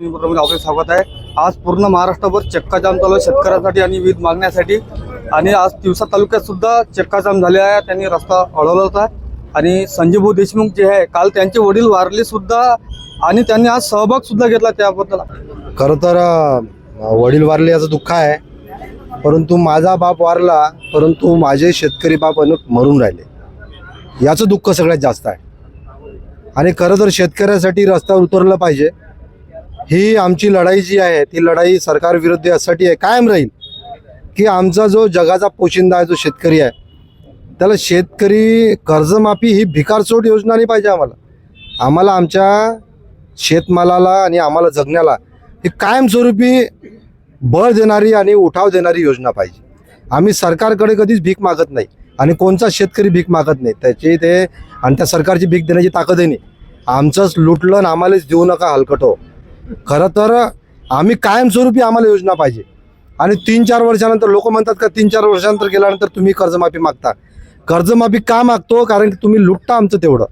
आपले स्वागत आहे. आज पूर्ण महाराष्ट्रभर चक्काजाम चालू आहे शेतकऱ्यांसाठी आणि वीज मागण्यासाठी. आणि आज तिवसा तालुक्यात सुद्धा चक्काजाम झाले आहे. त्यांनी रस्ता अडवला होता. आणि संजय भाऊ देशमुख जे आहे काल त्यांचे वडील वारले सुद्धा आणि त्यांनी आज सहभाग सुद्धा घेतला त्याबद्दल. खरं तर वडील वारले याचं दुःख आहे. परंतु माझा बाप वारला परंतु माझे शेतकरी बाप अनेक मरून राहिले. याचं दुःख सगळ्यात जास्त आहे. आणि खरं तर शेतकऱ्यासाठी रस्त्यावर उतरलं पाहिजे. ही आमची लढाई जी आहे ती लढाई सरकार विरुद्ध यासाठी आहे. कायम राहील. की आमचा जो जगाचा पोशिंदा आहे जो शेतकरी आहे त्याला शेतकरी कर्जमाफी ही भिकारचोट योजना नाही पाहिजे आम्हाला. आम्हाला आमच्या शेतमालाला आणि आम्हाला जगण्याला ही कायमस्वरूपी बळ देणारी आणि उठाव देणारी योजना पाहिजे. आम्ही सरकारकडे कधीच भीक मागत नाही आणि कोणचा शेतकरी भीक मागत नाही. त्याची ते आणि त्या सरकारची भीक देण्याची ताकदही नाही. आमचंच लुटलं आणि आम्हालाच देऊ नका हलकट हो. खरं तर आम्ही कायमस्वरूपी आम्हाला योजना पाहिजे. आणि तीन चार वर्षानंतर लोक म्हणतात का तीन चार वर्षानंतर गेल्यानंतर तुम्ही कर्जमाफी मागता. कर्जमाफी का मागतो? कारण की तुम्ही लुटता आमचं तेवढं.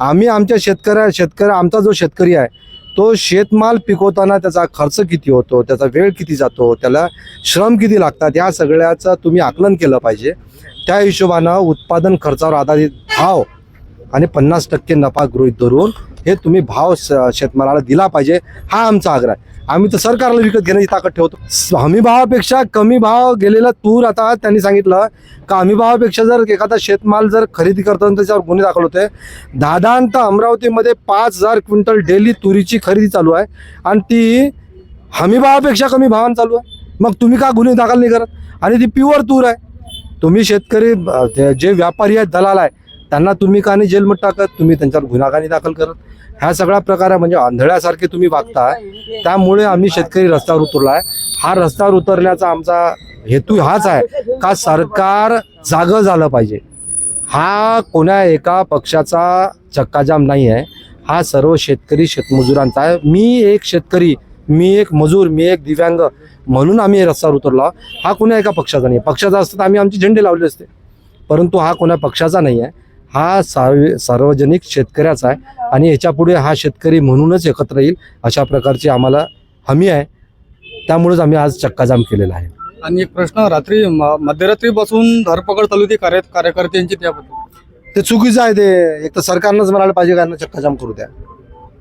आम्ही आमच्या शेतकऱ्या शेतकऱ्या आमचा जो शेतकरी आहे तो शेतमाल पिकवताना त्याचा खर्च किती होतो त्याचा वेळ किती जातो त्याला श्रम किती लागतात या सगळ्याचं तुम्ही आकलन केलं पाहिजे. त्या हिशोबानं उत्पादन खर्चावर आधारित भाव आणि पन्नास टक्के नफा गृहीत धरून हे तुम्ही भाव शेतमालाला दिला पाहिजे हा आमचा आग्रह आहे. आम्ही तर सरकारला विकत घेण्याची ताकद ठेवतो. हमी भावापेक्षा कमी भाव गेलेला तूर आता त्यांनी सांगितलं का हमी भावापेक्षा जर एखादा शेतमाल जर खरेदी करताना त्याच्यावर गुन्हे दाखल होते दादांत अमरावतीमध्ये पाच हजार क्विंटल डेली तुरीची खरेदी चालू आहे आणि ती हमी भावापेक्षा कमी भावानं चालू आहे. मग तुम्ही का गुन्हे दाखल नाही करत? आणि ती प्युअर तूर आहे. तुम्ही शेतकरी ते जे व्यापारी आहेत दलाल आहे त्यांना तुम्ही का नाही जेलमध्ये टाकत? तुम्ही त्यांच्यावर गुन्हा का नाही दाखल करत? ह्या सगळ्या प्रकारे म्हणजे आंधळ्यासारखे तुम्ही वागताय. त्यामुळे आम्ही शेतकरी रस्त्यावर उतरला आहे हा रस्त्यावर उतरण्याचा आमचा हेतू हाच आहे का सरकार जागं झालं पाहिजे. हा कोण्या एका पक्षाचा चक्काजाम नाही आहे. हा सर्व शेतकरी शेतमजुरांचा आहे. मी एक शेतकरी मी एक मजूर मी एक दिव्यांग म्हणून आम्ही रस्त्यावर उतरलो हा कोण्या एका पक्षाचा नाही. पक्षाचा असतं तर आम्ही आमचे झेंडे लावले असते. परंतु हा कोण्या पक्षाचा नाही आहे. हा सार्व सार्वजनिक शेतकऱ्याचा आहे आणि याच्यापुढे हा शेतकरी म्हणूनच एकत्र येईल अशा प्रकारची आम्हाला हमी आहे. त्यामुळेच आम्ही आज चक्काजाम केलेला आहे. आणि एक प्रश्न रात्री म- मध्यरात्रीपासून धरपकड चालू होती कार्य कार्यकर्त्यांची त्याबद्दल? ते चुकीचं आहे ते. एक तर सरकारनंच म्हणायला पाहिजे का चक्काजाम करू द्या.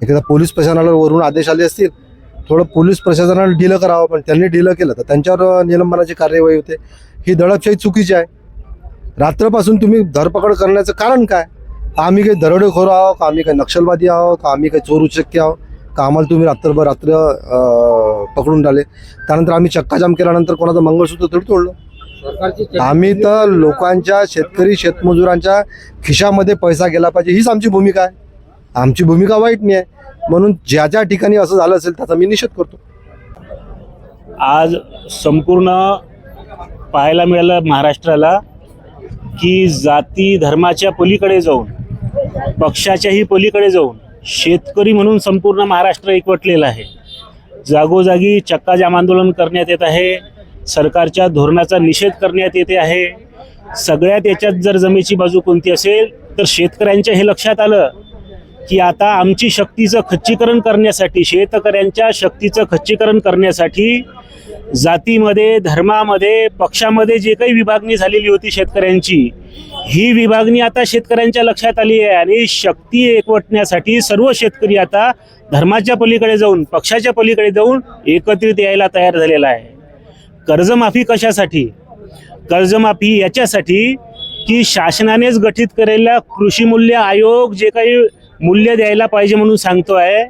एखादा पोलीस प्रशासनाला वरून आदेश आले असतील. थोडं पोलीस प्रशासनाला ढिलं करावं पण त्यांनी ढिलं केलं तर त्यांच्यावर निलंबनाची कार्यवाही होते. ही दडपशाही चुकीची आहे. रात्रपासून तुम्ही धरपकड करण्याचं कारण काय? आम्ही काही दरोडेखोर आहो का आम्ही काही नक्षलवादी आहो का आम्ही काही चोर उचक्की आहो का आम्हाला तुम्ही रात्रभर रात्र पकडून राहिले? त्यानंतर आम्ही चक्काजाम केल्यानंतर कोणाचं मंगळसूत्र थोडी तोडलं. आम्ही तर लोकांच्या शेतकरी शेतमजुरांच्या खिशामध्ये पैसा गेला पाहिजे. हीच आमची भूमिका आहे. आमची भूमिका वाईट नाही आहे. म्हणून ज्या ज्या ठिकाणी असं झालं असेल त्याचा मी निषेध करतो. आज संपूर्ण पाहायला मिळालं महाराष्ट्राला की जाती धर्माच्या पलीकडे जाऊन पक्षाच्याही पलीकडे जाऊन शेतकरी म्हणून संपूर्ण महाराष्ट्र एकवटलेलं आहे. जागोजागी चक्काजाम आंदोलन करण्यात येत आहे सरकारच्या धोरणाचा निषेध करण्यात येते आहे. सगळ्यात याच्यात जर जमेची बाजू कोणती असेल तर शेतकऱ्यांच्या हे लक्षात आलं की आता आमची शक्तीचं खच्चीकरण करण्यासाठी शेतकऱ्यांच्या शक्तीचं खच्चीकरण करण्यासाठी जातीमध्ये धर्मामध्ये पक्षामध्ये जे काही विभागणी झालेली होती शेतकऱ्यांची ही विभागणी आता शेतकऱ्यांच्या लक्षात आली आहे आणि शक्ती एकवटण्यासाठी सर्व शेतकरी आता धर्माच्या पलीकडे जाऊन पक्षाच्या पलीकडे जाऊन एकत्रित यायला तयार झालेला आहे. कर्जमाफी कशासाठी? कर्जमाफी याच्यासाठी की शासनानेच गठीत केलेला कृषी मूल्य आयोग जे काही मूल्य द्यायला पाहिजे म्हणून सांगतो आहे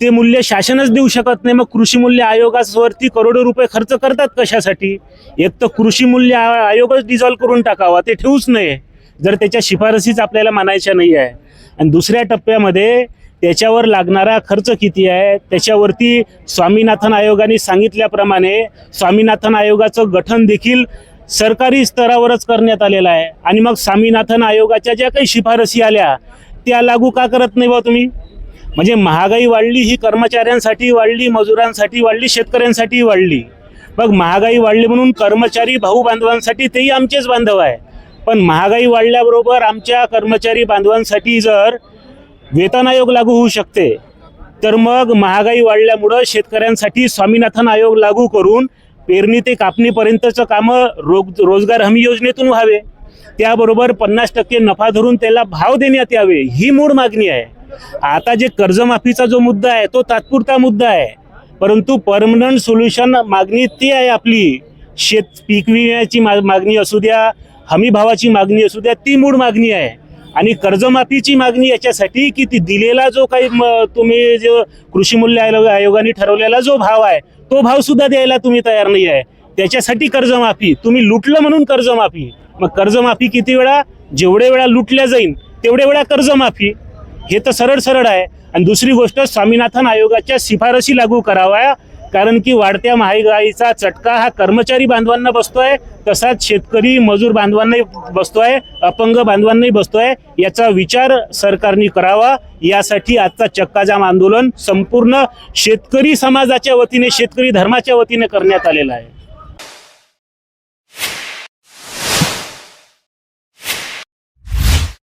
ते मूल्य शासनच देऊ शकत नाही. मग कृषी मूल्य आयोगावरती करोडो रुपये खर्च करतात कशासाठी? एक तर कृषी मूल्य आयोगच डिझॉल्व्ह करून टाकावा ते ठेवूच नये. जर त्याच्या शिफारसीच आपल्याला मानायच्या नाही आहे. आणि दुसऱ्या टप्प्यामध्ये त्याच्यावर लागणारा खर्च किती आहे? त्याच्यावरती स्वामीनाथन आयोगाने सांगितल्याप्रमाणे स्वामीनाथन आयोगाचं गठन देखील सरकारी स्तरावरच करण्यात आलेलं आहे. आणि मग स्वामीनाथन आयोगाच्या ज्या काही शिफारसी आल्या त्या लागू का करत नाही बा तुम्ही? म्हणजे महागाई वाढली ही कर्मचाऱ्यांसाठी वाढली मजुरांसाठी वाढली शेतकऱ्यांसाठी वाढली. मग महागाई वाढली म्हणून कर्मचारी भाऊ बांधवांसाठी तेही आमचेच बांधव आहे. पण महागाई वाढल्याबरोबर आमच्या कर्मचारी बांधवांसाठी जर वेतन आयोग लागू होऊ शकते तर मग महागाई वाढल्यामुळं शेतकऱ्यांसाठी स्वामीनाथन आयोग लागू करून पेरणी ते कापणीपर्यंतचं कामं रोग रोजगार हमी योजनेतून व्हावे. त्याबरोबर पन्नास टक्के नफा धरून त्याला भाव देण्यात यावे ही मूळ मागणी आहे. आता जे कर्जमाफीचा जो मुद्दा आहे तो तात्पुरता मुद्दा आहे. परंतु परमनंट सोल्युशन मागणी ती आहे आपली. शेत पीक विम्याची मा मागणी असू द्या हमी भावाची मागणी असू द्या ती मूळ मागणी आहे. आणि कर्जमाफीची मागणी याच्यासाठी की ती दिलेला जो काही तुम्ही जो कृषी मूल्य आयोग- आयोगाने ठरवलेला जो भाव आहे तो भाव सुद्धा द्यायला तुम्ही तयार नाही आहे. त्याच्यासाठी कर्जमाफी तुम्ही लुटलं म्हणून कर्जमाफी. मग कर्जमाफी किती वेळा? जेवढे वेळा लुटल्या जाईल तेवढे वेळा कर्जमाफी. हे तर सरळ सरळ आहे. आणि दुसरी गोष्ट स्वामीनाथन आयोगाच्या शिफारसी लागू कराव्या. कारण की वाढत्या महागाईचा चटका हा कर्मचारी बांधवांना बसतोय तसाच शेतकरी मजूर बांधवांनाही बसतोय अपंग बांधवांनाही बसतोय. याचा विचार सरकारने करावा. यासाठी आजचा चक्काजाम आंदोलन संपूर्ण शेतकरी समाजाच्या वतीने शेतकरी धर्माच्या वतीने करण्यात आलेला आहे.